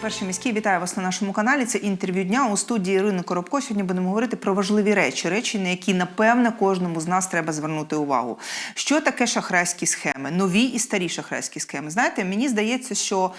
перший міський. Вітаю вас на нашому каналі. Це інтерв'ю дня у студії Ірини Коробко. Сьогодні будемо говорити про важливі речі, речі, на які напевне кожному з нас треба звернути увагу. Що таке шахрайські схеми? Нові і старі шахрайські схеми. Знаєте, мені здається, що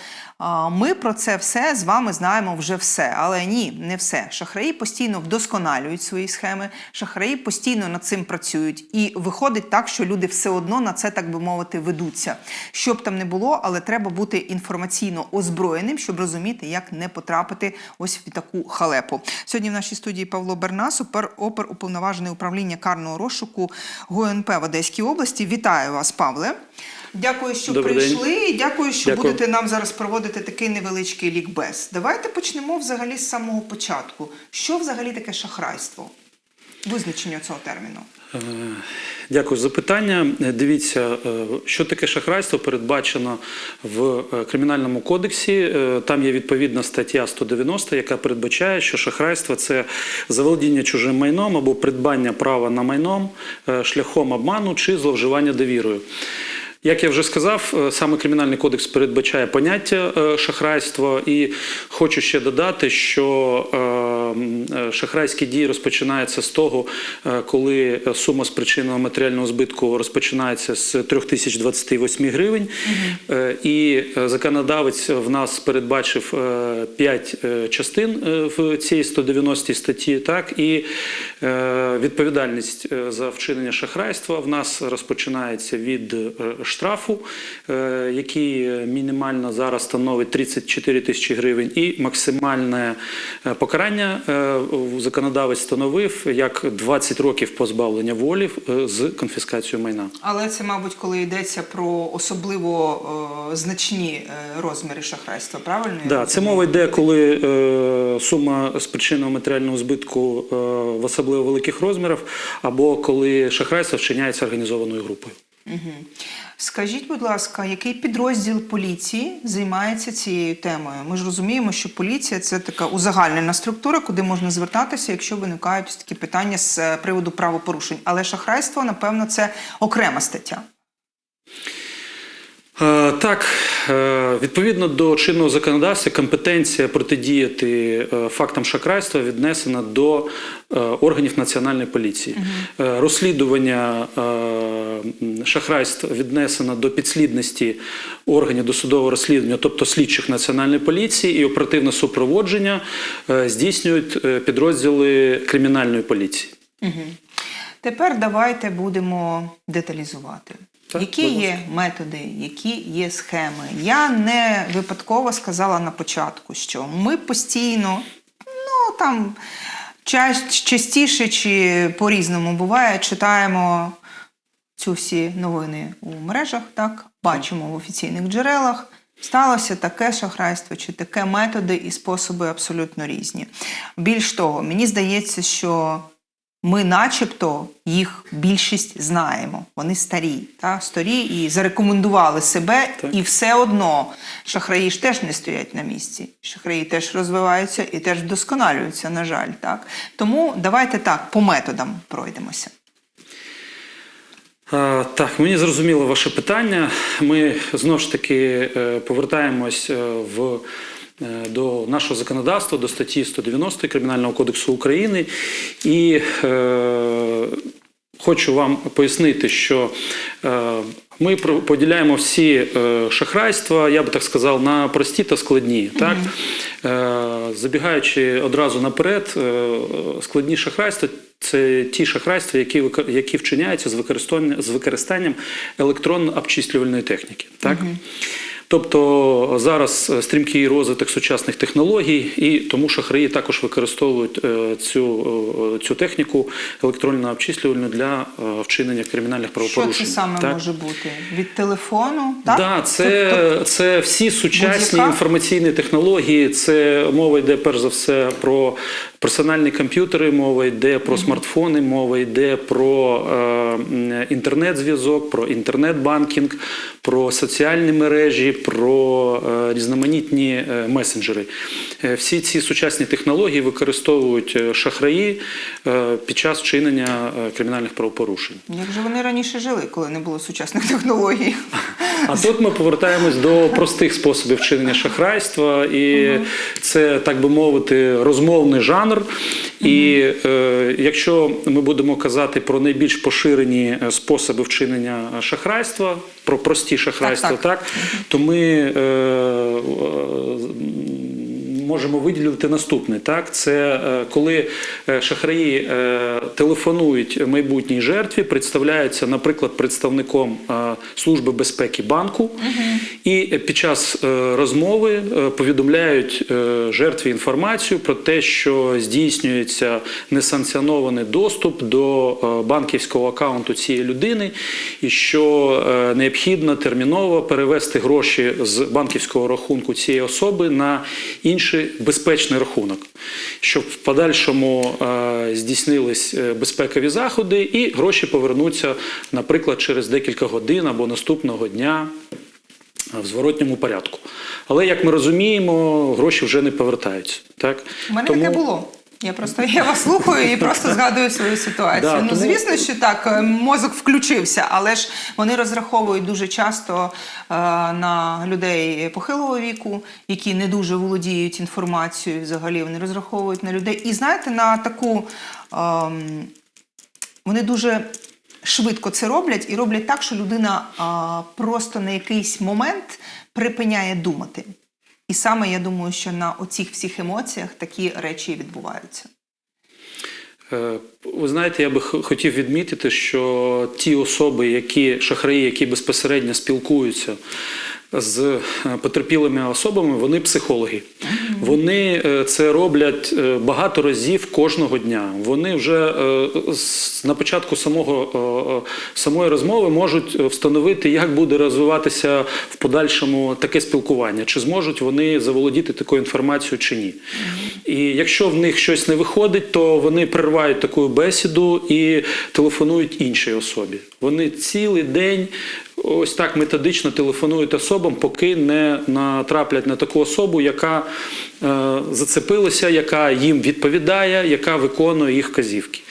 ми про це все з вами знаємо вже все. Але ні, не все. Шахраї постійно вдосконалюють свої схеми. Шахраї постійно над цим працюють. І виходить так, що люди все одно на це, так би мовити, ведуться. Що б там не було, але треба бути інформаційно озброєним, щоб розуміти, як не потрапити ось в таку халепу. Сьогодні в нашій студії Павло Бернас, опер уповноважений управління карного розшуку ГУНП в Одеській області. Вітаю вас, Павле. Дякую, що Добрий прийшли, День. дякую, що Дякую. будете нам зараз проводити такий невеличкий лікбез. Давайте почнемо взагалі з самого початку. Що взагалі таке шахрайство? Визначення цього терміну. Е, Дякую за питання. Е, Дивіться, е, що таке шахрайство передбачено в кримінальному кодексі. Там є відповідна стаття 190, яка передбачає, що шахрайство це заволодіння чужим майном або придбання права на майном шляхом обману чи зловживання довірою. Як я вже сказав, саме кримінальний кодекс передбачає поняття шахрайства, і хочу ще додати, що шахрайські дії розпочинаються з того, е, коли сума спричиненого матеріального збитку розпочинається з 3028 гривень, Е, і е, законодавець в нас передбачив 5 частин е, в цій 190 статті. Так і е, відповідальність е, за вчинення шахрайства в нас розпочинається від е, штрафу, е, який мінімально зараз становить 34 тисячі гривень, і максимальне е, покарання е, законодавець встановив як 20 років позбавлення волі е, з конфіскацією майна. Але це, мабуть, коли йдеться про особливо е, значні е, розміри шахрайства, правильно? Да, це мова йде, коли е, сума спричиненого матеріального збитку е, в особливо великих розмірах, або коли шахрайство вчиняється організованою групою. Скажіть, будь ласка, який підрозділ поліції займається цією темою? Ми ж розуміємо, що поліція це така узагальнена структура, куди можна звертатися, якщо виникають такі питання з е, приводу правопорушень. Але шахрайство, напевно, це окрема стаття. Е, Так, е, відповідно до чинного законодавства, компетенція протидіяти е, фактам шахрайства віднесена до органів національної поліції. Е, Розслідування шахрайств віднесено до підслідності органів досудового розслідування, тобто слідчих національної поліції, і оперативне супроводження здійснюють підрозділи кримінальної поліції. Тепер давайте будемо деталізувати. Так, які є методи, які є схеми? Я не випадково сказала на початку, що ми постійно, ну там частіше чи по-різному буває, читаємо цю всі новини у мережах, так бачимо в офіційних джерелах. Сталося таке шахрайство чи таке методи і способи абсолютно різні. Більш того, мені здається, що ми, начебто, їх більшість знаємо. Вони старі, та старі і зарекомендували себе, Так. і все одно шахраї ж теж не стоять на місці. Шахраї теж розвиваються і теж вдосконалюються, на жаль. Так тому давайте так по методам пройдемося. Так, мені зрозуміло ваше питання. Ми знову ж таки е, повертаємось е, в. Е, До нашого законодавства, до статті 190 Кримінального кодексу України, і е, хочу вам пояснити, що е, ми поділяємо всі е, шахрайства, я би так сказав, на прості та складні. Так? Е, забігаючи одразу наперед, е, складні шахрайства це ті шахрайства, які, які вчиняються з використанням, з використанням електронно-обчислювальної техніки. Так? Тобто зараз стрімкий розвиток сучасних технологій, і тому шахраї також використовують е, цю, е, цю техніку електронно-обчислювальну для е, вчинення кримінальних Що це саме Так? може бути? Від телефону? Так, Да, це, Тобто- це всі сучасні інформаційні технології. Це мова йде перш за все про персональні комп'ютери, мова йде про смартфони, мова йде про е, інтернет-зв'язок, про інтернет-банкінг, про соціальні мережі, про е, різноманітні е, месенджери. Е, Всі ці сучасні технології використовують е, шахраї е, під час вчинення кримінальних правопорушень. Як же вони раніше жили, коли не було сучасних технологій? А тут ми повертаємось до простих способів вчинення шахрайства, і це, так би мовити, розмовний жанр. І е, якщо ми будемо казати про найбільш поширені е, способи вчинення шахрайства, про прості шахрайства, Так, так, так. то ми е, е, можемо виділити наступне. Так, це е, коли е, шахраї е, телефонують майбутній жертві, представляються, наприклад, представником е, служби безпеки банку, і під час е, розмови е, повідомляють е, жертві інформацію про те, що здійснюється несанкціонований доступ до банківського акаунту цієї людини, і що необхідно терміново перевести гроші з банківського рахунку цієї особи на інший безпечний рахунок, щоб в подальшому здійснились безпекові заходи, і гроші повернуться, наприклад, через декілька годин або наступного дня в зворотньому порядку. Але як ми розуміємо, гроші вже не повертаються. Так? У мене таке було. Я просто я вас слухаю і просто згадую свою ситуацію. Да, ну, тому- звісно, що так, е, мозок включився, але ж вони розраховують дуже часто е, на людей похилого віку, які не дуже володіють інформацією взагалі. Вони розраховують на людей. І знаєте, на таку ем, вони дуже швидко це роблять і роблять так, що людина а, просто на якийсь момент припиняє думати. І саме я думаю, що на оцих всіх емоціях такі речі відбуваються. Е, Ви знаєте, я би хотів відмітити, що ті особи, які шахраї, які безпосередньо спілкуються з е, потерпілими особами, вони психологи. Вони е, це роблять е, багато разів кожного дня. Вони вже на початку самого, самої розмови можуть встановити, як буде розвиватися в подальшому таке спілкування, чи зможуть вони заволодіти такою інформацією чи ні. І якщо в них щось не виходить, то вони перервають таку бесіду і телефонують іншій особі. Вони цілий день ось так методично телефонують особам, поки не натраплять на таку особу, яка е, зацепилася, яка їм відповідає, яка виконує їх вказівки.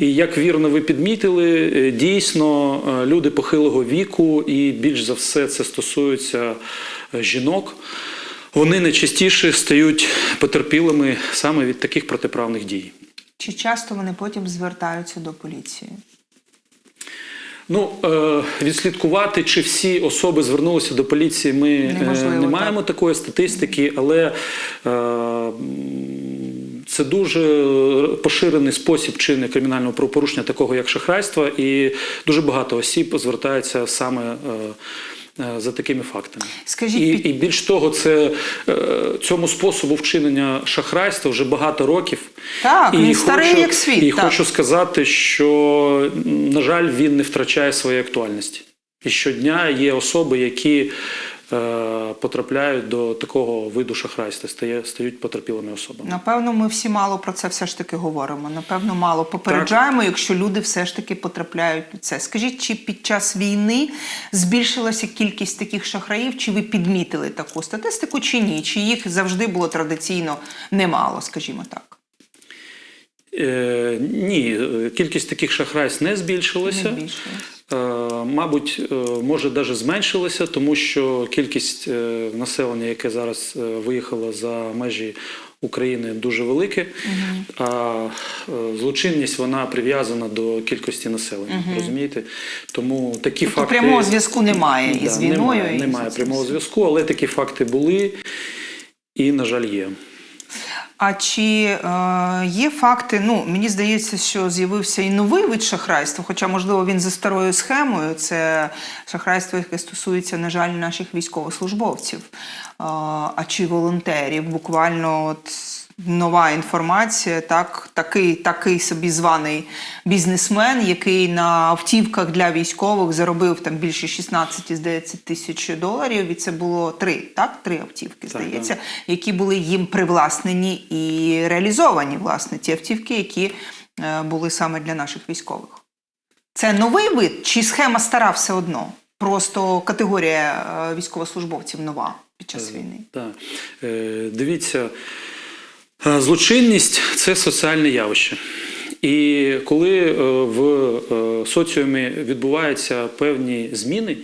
І як вірно ви підмітили, е, дійсно е, люди похилого віку, і більш за все це стосується е, жінок. Вони найчастіше стають потерпілими саме від таких протиправних дій. Чи часто вони потім звертаються до поліції? Ну, е, відслідкувати, чи всі особи звернулися до поліції, ми е, Неможливо, не так. маємо такої статистики, але е, це дуже поширений спосіб вчинення кримінального правопорушення, такого як шахрайство, і дуже багато осіб звертаються саме. Е, За такими фактами, Скажіть, і, під- і більш того, це е, цьому способу вчинення шахрайства вже багато років. Так, і він старий хочу, як світ, І так. хочу сказати, що, на жаль, він не втрачає своєї актуальності. І щодня є особи, які потрапляють до такого виду шахрайства, стають потерпілими особами. Напевно, ми всі мало про це все ж таки говоримо. Напевно, мало попереджаємо, якщо люди все ж таки потрапляють під це. Скажіть, чи під час війни збільшилася кількість таких шахраїв? Чи ви підмітили таку статистику, чи ні? Чи їх завжди було традиційно немало, скажімо так? Е, ні, е, кількість таких шахрайств не збільшилася. Не. Е, Мабуть, е, може навіть зменшилася, тому що кількість е, населення, яке зараз виїхало за межі України, дуже велике, а е, злочинність вона прив'язана до кількості населення. Розумієте? Тому такі Тобто факти прямого зв'язку немає Да, війною. Немає, і немає прямого зв'язку, але такі факти були і, на жаль, є. А чи е, є факти? Ну мені здається, що з'явився і новий вид шахрайства, хоча, можливо, він за старою схемою. Це шахрайство, яке стосується, на жаль, наших військовослужбовців, е, а чи волонтерів. Буквально от нова інформація, так, такий, такий собі званий бізнесмен, який на автівках для військових заробив там більше 16, здається, тисяч доларів. І це було три, так? Три автівки, Так, здається які були їм привласнені і реалізовані, власне, ті автівки, які е, були саме для наших військових. Це новий вид чи схема стара все одно? просто категорія е, військовослужбовців нова під час війни. Так. Е, Дивіться, е, злочинність це соціальне явище. І коли е, в е, соціумі відбуваються певні зміни,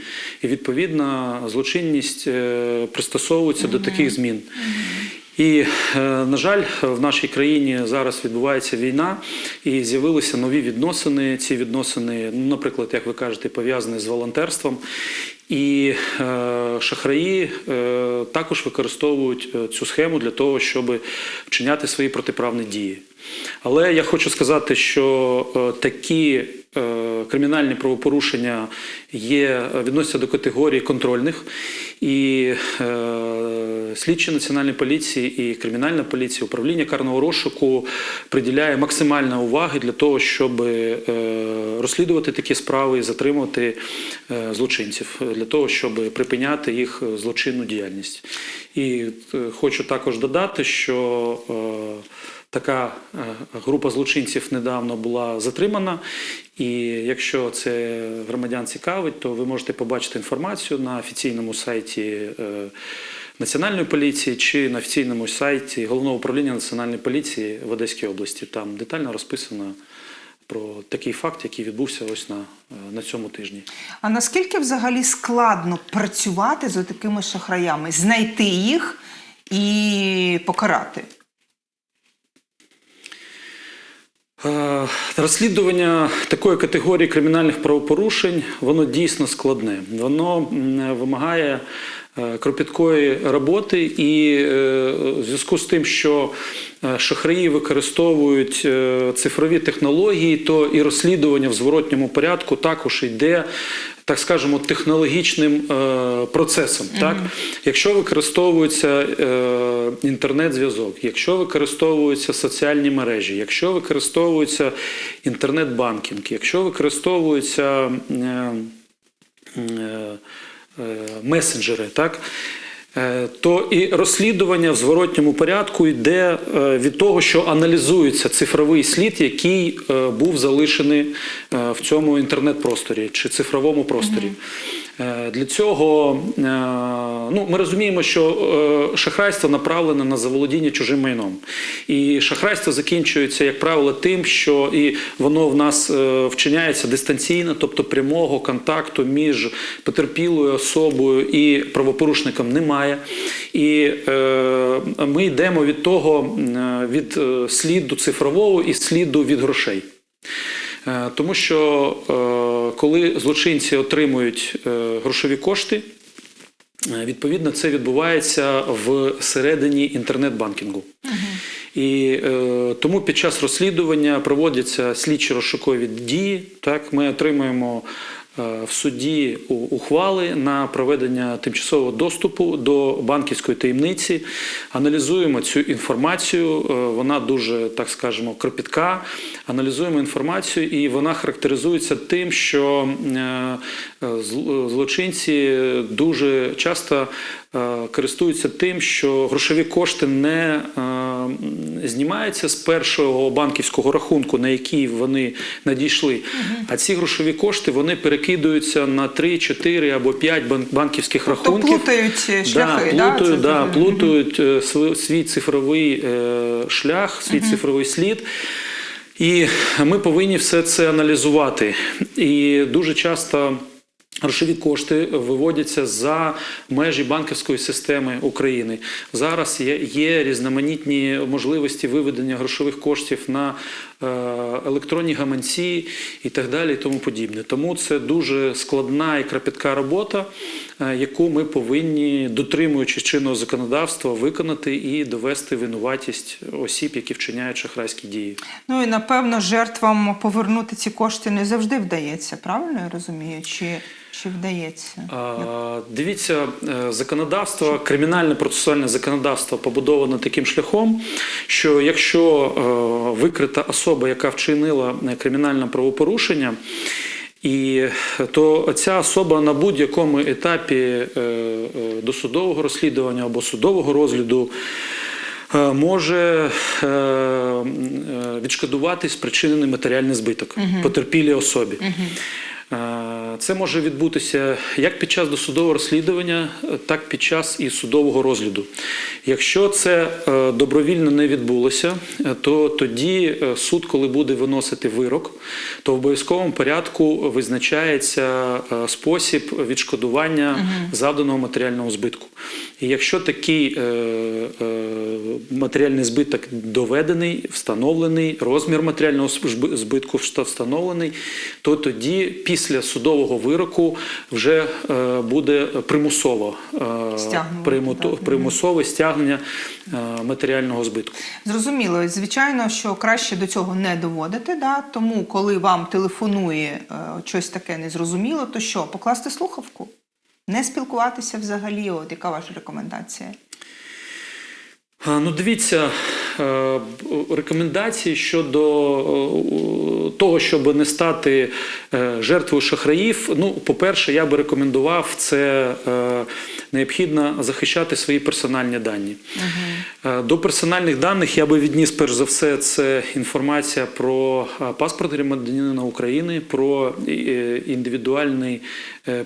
і відповідно злочинність е, пристосовується до таких змін. І, е, на жаль, в нашій країні зараз відбувається війна, і з'явилися нові відносини. Ці відносини, ну, наприклад, як ви кажете, пов'язані з волонтерством. І е, шахраї е, також використовують е, цю схему для того, щоб вчиняти свої протиправні дії. Але я хочу сказати, що е, такі кримінальні правопорушення є, відносяться до категорії контрольних, і е, слідчі національної поліції і кримінальна поліція, управління карного розшуку приділяє максимально уваги для того, щоб е, розслідувати такі справи і затримувати е, злочинців, для того, щоб припиняти їх злочинну діяльність. І е, хочу також додати, що е, Така е, група злочинців недавно була затримана, і якщо це громадян цікавить, то ви можете побачити інформацію на офіційному сайті е, Національної поліції чи на офіційному сайті Головного управління Національної поліції в Одеській області. Там детально розписано про такий факт, який відбувся ось на, е, на цьому тижні. А наскільки взагалі складно працювати з такими шахраями, знайти їх і покарати? Е, Розслідування такої категорії кримінальних правопорушень воно дійсно складне. Воно вимагає е, кропіткої роботи, і е, в зв'язку з тим, що е, шахраї використовують е, цифрові технології, то і розслідування в зворотньому порядку також йде. Так скажемо, технологічним е, процесом. Так? Якщо використовується е, інтернет-зв'язок, якщо використовуються соціальні мережі, якщо використовується інтернет-банкінг, якщо використовуються е, е, е, месенджери, так? Е, То і розслідування в зворотньому порядку йде е, від того, що аналізується цифровий слід, який е, був залишений в цьому інтернет-просторі чи цифровому просторі. Е, Для цього е, ну, ми розуміємо, що е, шахрайство направлене на заволодіння чужим майном. І шахрайство закінчується, як правило, тим, що і воно в нас вчиняється дистанційно, тобто прямого контакту між потерпілою особою і правопорушником немає. І ми йдемо від того, від сліду цифрового і сліду від грошей. Тому що коли злочинці отримують е, грошові кошти, е, відповідно це відбувається в середині інтернет-банкінгу. І е, тому під час розслідування проводяться слідчі розшукові дії. Так, ми отримуємо в суді ухвали на проведення тимчасового доступу до банківської таємниці. Аналізуємо цю інформацію. е, Вона дуже, так скажемо, кропітка. Аналізуємо інформацію, і вона характеризується тим, що е, е, зл- злочинці дуже часто е, користуються тим, що грошові кошти не е, знімаються з першого банківського рахунку, на який вони надійшли. А ці грошові кошти вони перекидуються на 3, 4 або 5 бан- банківських То рахунків. плутають е, шляхи, да, да, плутають, це да, плутають е, свій цифровий е, шлях, свій цифровий слід. І ми повинні все це аналізувати. І дуже часто. Грошові кошти виводяться за межі банківської системи України. Зараз є, є різноманітні можливості виведення грошових коштів на електронні гаманці і так далі, і тому подібне. Тому це дуже складна і кропітка робота, е, яку ми повинні, дотримуючись чинного законодавства, виконати і довести винуватість осіб, які вчиняють шахрайські дії. Ну і напевно жертвам повернути ці кошти не завжди вдається, правильно я розумію? Чи, чи вдається? А, Дивіться, е, законодавство, кримінальне процесуальне законодавство побудовано таким шляхом, що якщо е, викрита особа, яка вчинила е, кримінальне правопорушення, і то ця особа на будь-якому етапі е, е, досудового розслідування або судового розгляду е, може е, е, відшкодувати спричинений матеріальний збиток потерпілій особі. Е, Це може відбутися як під час досудового розслідування, так під час і судового розгляду. Якщо це е, добровільно не відбулося, то тоді е, суд, коли буде виносити вирок, то в обов'язковому порядку визначається е, спосіб відшкодування завданого матеріального збитку. І якщо такий е, е, матеріальний збиток доведений, встановлений, розмір матеріального збитку встановлений, то тоді після судового вироку вже е, буде примусово е, приму- так. примусове стягнення е, матеріального збитку. Зрозуміло, звичайно, що краще до цього не доводити. Да? Тому, коли вам телефонує е, щось таке незрозуміло, то що, покласти слухавку? Не спілкуватися взагалі, от яка ваша рекомендація? Ну, дивіться, е, рекомендації щодо е, того, щоб не стати е, жертвою шахраїв. Ну, по-перше, я би рекомендував це необхідно захищати свої персональні дані. Е, До персональних даних я би відніс перш за все це інформація про е, паспорт громадянина України, про е, індивідуальний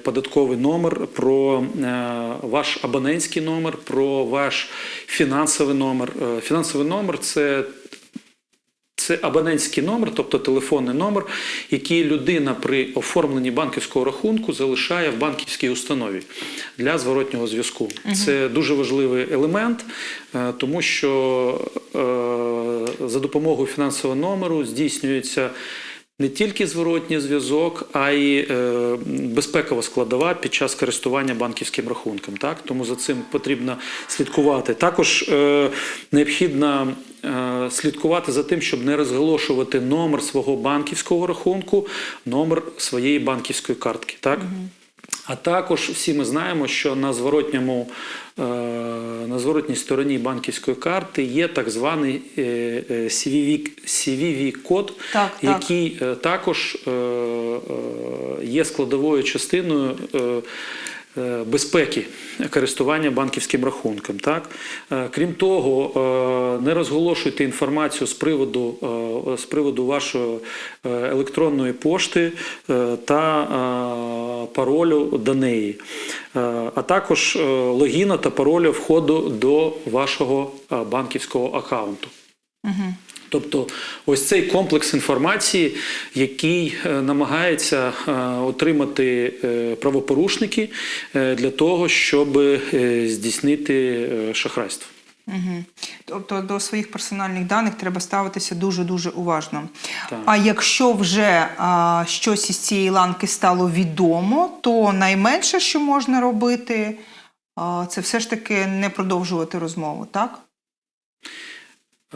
податковий номер, про ваш абонентський номер, про ваш фінансовий номер. Фінансовий номер це це абонентський номер, тобто телефонний номер, який людина при оформленні банківського рахунку залишає в банківській установі для зворотнього зв'язку. Це дуже важливий елемент, е, тому що е, за допомогою фінансового номеру здійснюється. Не тільки зворотній зв'язок, а й е, безпекова складова під час користування банківським рахунком. Так? Тому за цим потрібно слідкувати. Також е, необхідно е, слідкувати за тим, щоб не розголошувати номер свого банківського рахунку, номер своєї банківської картки. Так? А також всі ми знаємо, що на зворотньому е, на зворотній стороні банківської карти є так званий е, е, CVV, CVV-код, Так, який так. також є складовою частиною. Е, Безпеки користування банківським рахунком. Так? Е, Крім того, е, не розголошуйте інформацію з приводу, з приводу вашої електронної пошти та паролю до неї, а також логіна та паролю входу до вашого банківського аккаунту. Тобто ось цей комплекс інформації, який е, намагається е, отримати е, правопорушники для того, щоб здійснити шахрайство. Угу. Тобто до своїх персональних даних треба ставитися дуже-дуже уважно. Так. А якщо вже а, щось із цієї ланки стало відомо, то найменше, що можна робити, а, це все ж таки не продовжувати розмову, так?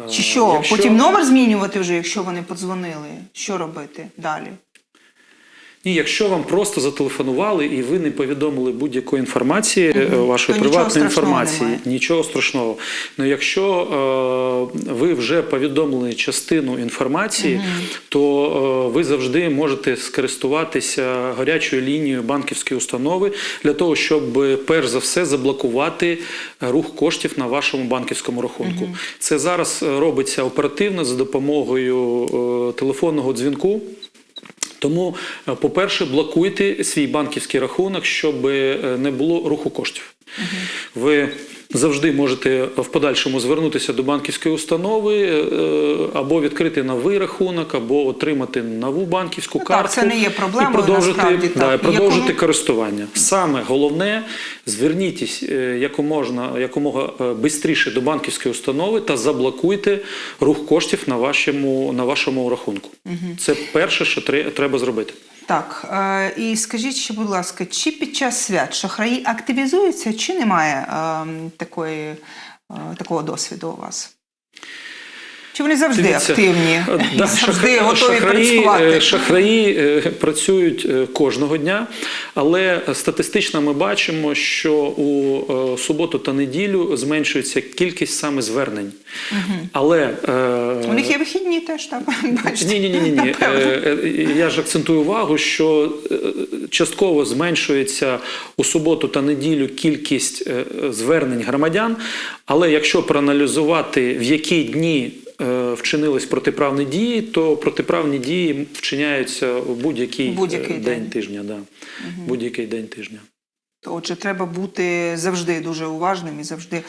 Е, Чи що? якщо- Потім номер змінювати вже, якщо вони подзвонили? Що робити далі? Ні, якщо вам просто зателефонували і ви не повідомили будь-якої інформації, е, вашої То приватної страшного інформації, немає. нічого страшного. Ну якщо е, ви вже повідомили частину інформації, то е, ви завжди можете скористуватися гарячою лінією банківської установи для того, щоб перш за все заблокувати рух коштів на вашому банківському рахунку. Це зараз робиться оперативно за допомогою е, телефонного дзвінку. Тому, е, по-перше, блокуйте свій банківський рахунок, щоб е, не було руху коштів. Ви завжди можете в подальшому звернутися до банківської установи е, або відкрити новий рахунок, або отримати нову банківську Ну так, це не є проблемою, і продовжити, насправді, да, так. і продовжити Якому- користування. Саме головне зверніться якомога, якомога швидше до банківської установи та заблокуйте рух коштів на вашому, на вашому рахунку. Це перше, що тре- треба зробити. Так, е, і скажіть ще, будь ласка, чи під час свят шахраї активізуються, чи немає е, такої, е, такого досвіду у вас? Чи вони завжди Дивіться, активні? е, да, завжди шах- готові шахраї, працювати? е, Шахраї е, працюють кожного дня, але статистично ми бачимо, що у суботу та неділю зменшується кількість саме звернень. Але е, У них є вихідні теж, так? Бачите? ні, ні, ні, ні, ні. Я ж акцентую увагу, що частково зменшується у суботу та неділю кількість звернень громадян. Але якщо проаналізувати, в які дні вчинились протиправні дії, то протиправні дії вчиняються в будь-який, е, день. тижня. Да. Будь-який день тижня. Отже, треба бути завжди дуже уважним і завжди.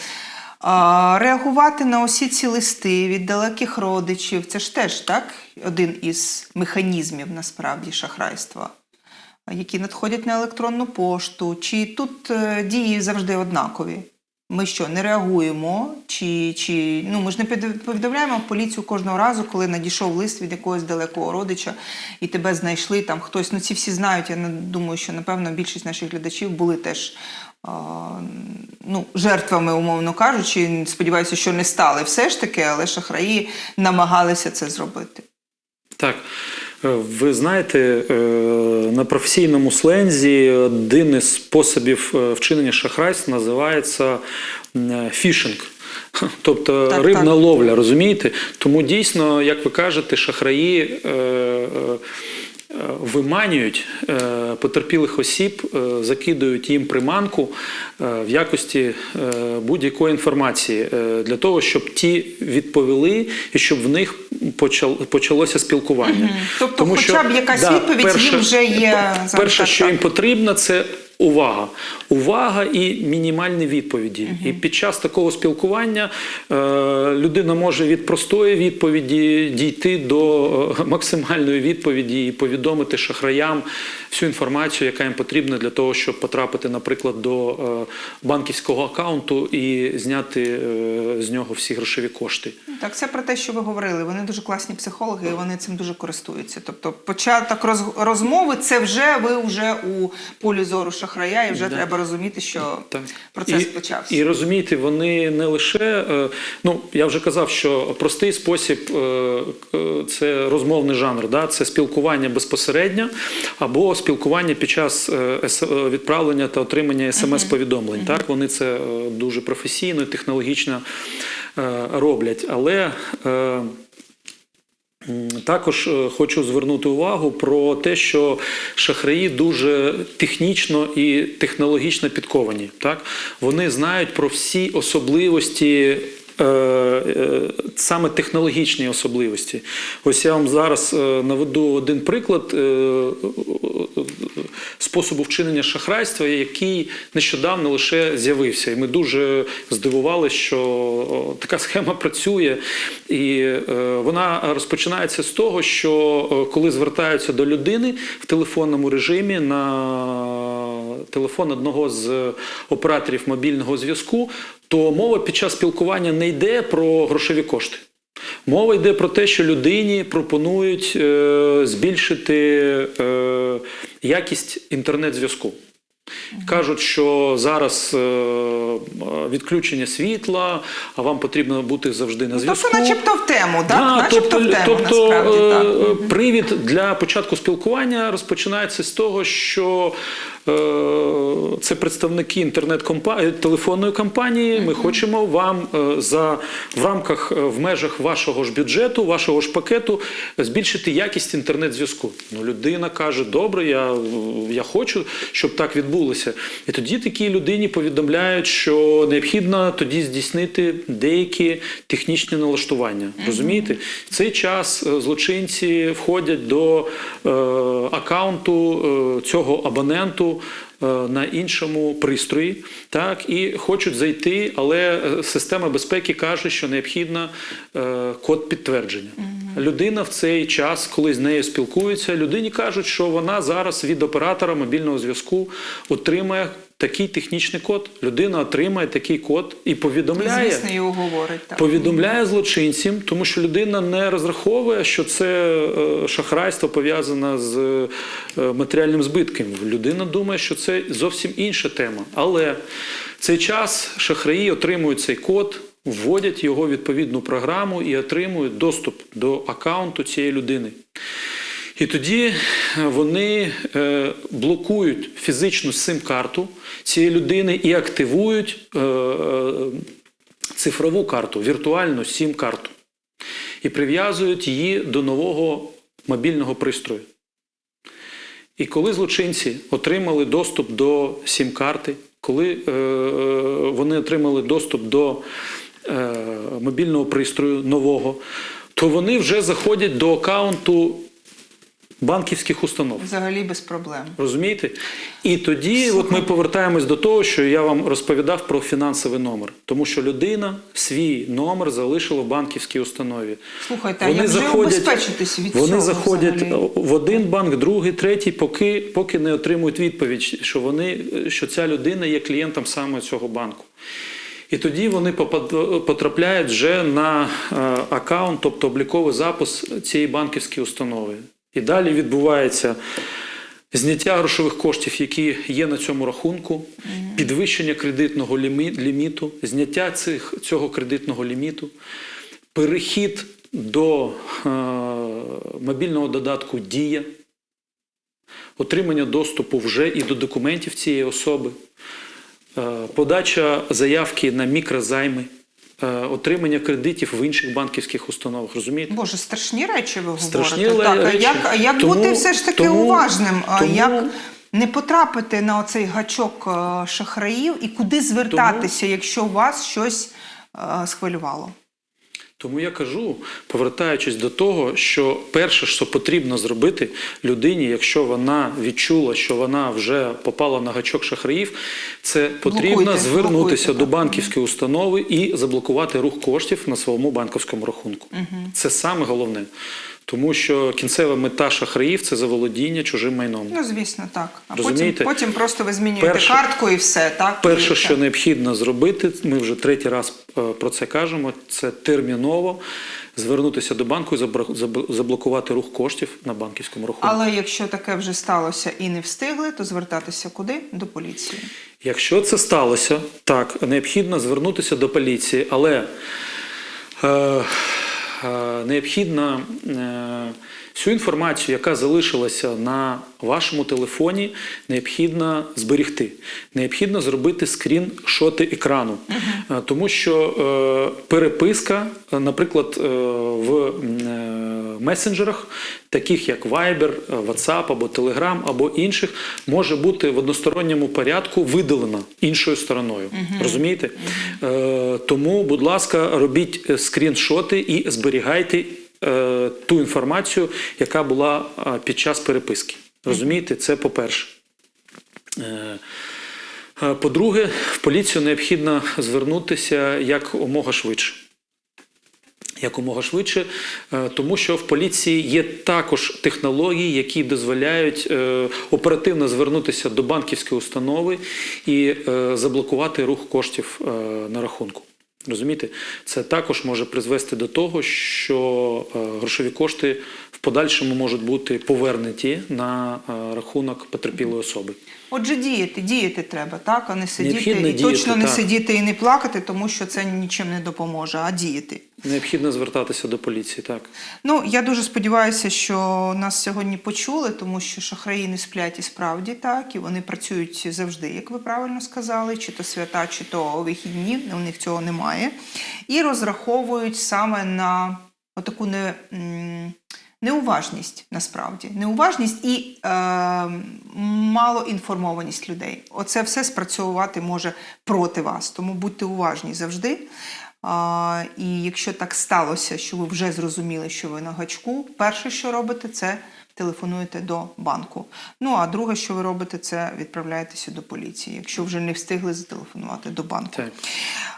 А, реагувати на усі ці листи від далеких родичів це ж теж так один із механізмів насправді шахрайства, які надходять на електронну пошту. Чи тут е, дії завжди однакові? Ми що, не реагуємо? Чи, чи ну ми ж не повідомляємо поліцію кожного разу, коли надійшов лист від якогось далекого родича і тебе знайшли там хтось. Ну ці всі знають. Я думаю, що напевно більшість наших глядачів були теж ну, жертвами, умовно кажучи. Сподіваюся, що не стали все ж таки, але шахраї намагалися це зробити. Так. Ви знаєте, е, на професійному слензі один із способів е, вчинення шахрайств називається фішинг. Тобто Так, рибна так. ловля, розумієте? Тому дійсно, як ви кажете, шахраї е, е, виманюють е, потерпілих осіб, е, закидують їм приманку е, в якості е, будь-якої інформації е, для того, щоб ті відповіли і щоб в них почалося спілкування. Тобто хоча б якась відповідь їм вже є, Перше, що їм потрібно, це увага. Увага і мінімальні відповіді. І під час такого спілкування е, людина може від простої відповіді дійти до е, максимальної відповіді і повідомити шахраям всю інформацію, яка їм потрібна для того, щоб потрапити, наприклад, до е, банківського акаунту і зняти е, з нього всі грошові кошти. Так, це про те, що ви говорили. Вони дуже класні психологи, і вони цим дуже користуються. Тобто, початок роз- розмови це вже ви вже у полі зору шахрая, і вже Да. треба розуміти, що Так. процес і, почався. І розумієте, вони не лише, е, ну я вже казав, що простий спосіб це розмовний жанр, да? це спілкування безпосередньо або спілкування під час е, е, відправлення та отримання смс-повідомлень. Так, вони це е, дуже професійно і технологічно роблять. Але Також хочу звернути увагу про те, що шахраї дуже технічно і технологічно підковані. Так? Вони знають про всі особливості. Е, е, Саме технологічні особливості. Ось я вам зараз е, наведу один приклад способу вчинення шахрайства, який нещодавно лише з'явився. І ми дуже здивувалися, що така схема працює. І вона розпочинається з того, що коли звертаються до людини в телефонному режимі на телефон одного з операторів мобільного зв'язку, то мова під час спілкування не йде про грошові кошти. Мова йде про те, що людині пропонують е, збільшити е, якість інтернет-зв'язку. Кажуть, що зараз е, відключення світла, а вам потрібно бути завжди на зв'язку. Тобто, начебто в тему, так? Да, начебто в тему, тобто насправді. так. е, привід для початку спілкування розпочинається з того, що це представники інтернет-компанії телефонної компанії. Ми хочемо вам е, за в рамках е, в межах вашого ж бюджету, вашого ж пакету збільшити якість інтернет-зв'язку. Ну, людина каже: добре, я, я хочу, щоб так відбулося. І тоді такій людині повідомляють, що необхідно тоді здійснити деякі технічні налаштування. Розумієте? В цей час е, злочинці входять до е, акаунту е, цього абоненту. Е, На іншому пристрої, так і хочуть зайти, але е, система безпеки каже, що необхідно е, код підтвердження. Людина в цей час, коли з нею спілкуються, людині кажуть, що вона зараз від оператора мобільного зв'язку отримає такий технічний код. Людина отримає такий код і повідомляє. Звісно, його говорить. Так. Повідомляє злочинцям, тому що людина не розраховує, що це е, шахрайство пов'язане з е, матеріальним збитком. Людина думає, що це зовсім інша тема. Але в цей час шахраї отримують цей код, вводять його в відповідну програму і отримують доступ до акаунту цієї людини. І тоді вони е, блокують фізичну сим-карту цієї людини і активують е, е, цифрову карту, віртуальну сім-карту. І прив'язують її до нового мобільного пристрою. І коли злочинці отримали доступ до сім-карти, коли е, е, вони отримали доступ до е, мобільного пристрою нового, то вони вже заходять до акаунту банківських установ. Взагалі без проблем. Розумієте? І тоді от ми повертаємось до того, що я вам розповідав про фінансовий номер. Тому що людина свій номер залишила в банківській установі. Слухайте, а як же убезпечитись від вони цього заходять взагалі? в один банк, другий, третій, поки, поки не отримують відповідь, що, вони, що ця людина є клієнтом саме цього банку. І тоді вони потрапляють вже на е, аккаунт, тобто обліковий запис цієї банківської установи. І далі відбувається зняття грошових коштів, які є на цьому рахунку, підвищення кредитного ліміту, зняття цих, цього кредитного ліміту, перехід до е, мобільного додатку Дія, отримання доступу вже і до документів цієї особи, е, подача заявки на мікрозайми, отримання кредитів в інших банківських установах. Розумієте? Боже, страшні речі ви Страшні говорите. Так, а речі. як, як Тому- бути все ж таки тому- уважним? Тому- як не потрапити на оцей гачок е, шахраїв і куди звертатися, якщо вас щось е, схвилювало? Тому я кажу, повертаючись до того, що перше, що потрібно зробити людині, якщо вона відчула, що вона вже попала на гачок шахраїв, це потрібно Блокуйте, звернутися блокуйте, до банківської установи і заблокувати рух коштів на своєму банківському рахунку. Це саме головне. Тому що кінцева мета шахраїв це заволодіння чужим майном. Ну, звісно, так. А потім, Розумієте? потім просто ви змінюєте Перше- картку і все, так? Перше, що необхідно зробити, ми вже третій раз е, про це кажемо. Це терміново звернутися до банку і заблокувати рух коштів на банківському рахунку. Але якщо таке вже сталося і не встигли, то звертатися куди? До поліції. Якщо це сталося, так необхідно звернутися до поліції, але е, необхідно е, всю інформацію, яка залишилася на вашому телефоні, необхідно зберегти. Необхідно зробити скріншоти екрану, Е, тому що е, переписка, е, наприклад, е, в е, месенджерах, таких як Viber, е, WhatsApp або Telegram, або інших, може бути в односторонньому порядку видалена іншою стороною. Розумієте? Е, тому, будь ласка, робіть скріншоти і зберігайте ту інформацію, яка була е, під час переписки. Розумієте, це по-перше. Е, е, По-друге, в поліцію необхідно звернутися якомога швидше. Якомога швидше, е, тому що в поліції є також технології, які дозволяють е, оперативно звернутися до банківської установи і е, заблокувати рух коштів е, на рахунку. Розумієте, це також може призвести до того, що е, грошові кошти подальшому можуть бути повернуті на е, рахунок потерпілої особи. Отже, діяти, діяти треба, так, а не сидіти Необхідно і діяти, точно не так. сидіти і не плакати, тому що це нічим не допоможе, а діяти. Необхідно звертатися до поліції, так. Ну, я дуже сподіваюся, що нас сьогодні почули, тому що шахраї не сплять і справді так, і вони працюють завжди, як ви правильно сказали, чи то свята, чи то вихідні, у них цього немає. І розраховують саме на отаку не, неуважність насправді. Неуважність і е, малоінформованість людей. Оце все спрацьовувати може проти вас. Тому будьте уважні завжди. А, і якщо так сталося, що ви вже зрозуміли, що ви на гачку, перше, що робите, це телефонуєте до банку. Ну а друге, що ви робите, це відправляєтеся до поліції, якщо вже не встигли зателефонувати до банку. Так.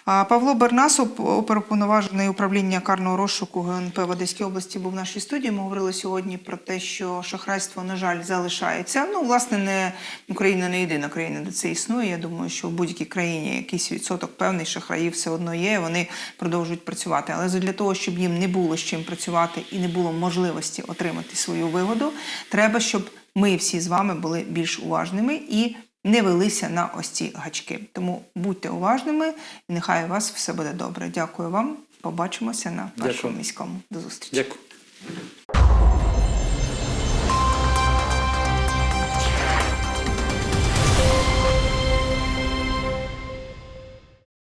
Павло Бернасов, оперуповноважений управління карного розшуку ГНП в Одеській області, був в нашій студії. Ми говорили сьогодні про те, що шахрайство, на жаль, залишається. Ну, власне, не Україна не єдина країна, де це існує. Я думаю, що в будь-якій країні якийсь відсоток певний шахраїв все одно є. Вони продовжують працювати. Але для того, щоб їм не було з чим працювати і не було можливості отримати свою вигоду, треба, щоб ми всі з вами були більш уважними і не велися на ось ці гачки. Тому будьте уважними, і нехай у вас все буде добре. Дякую вам. Побачимося на нашому першому міському. До зустрічі. Дякую.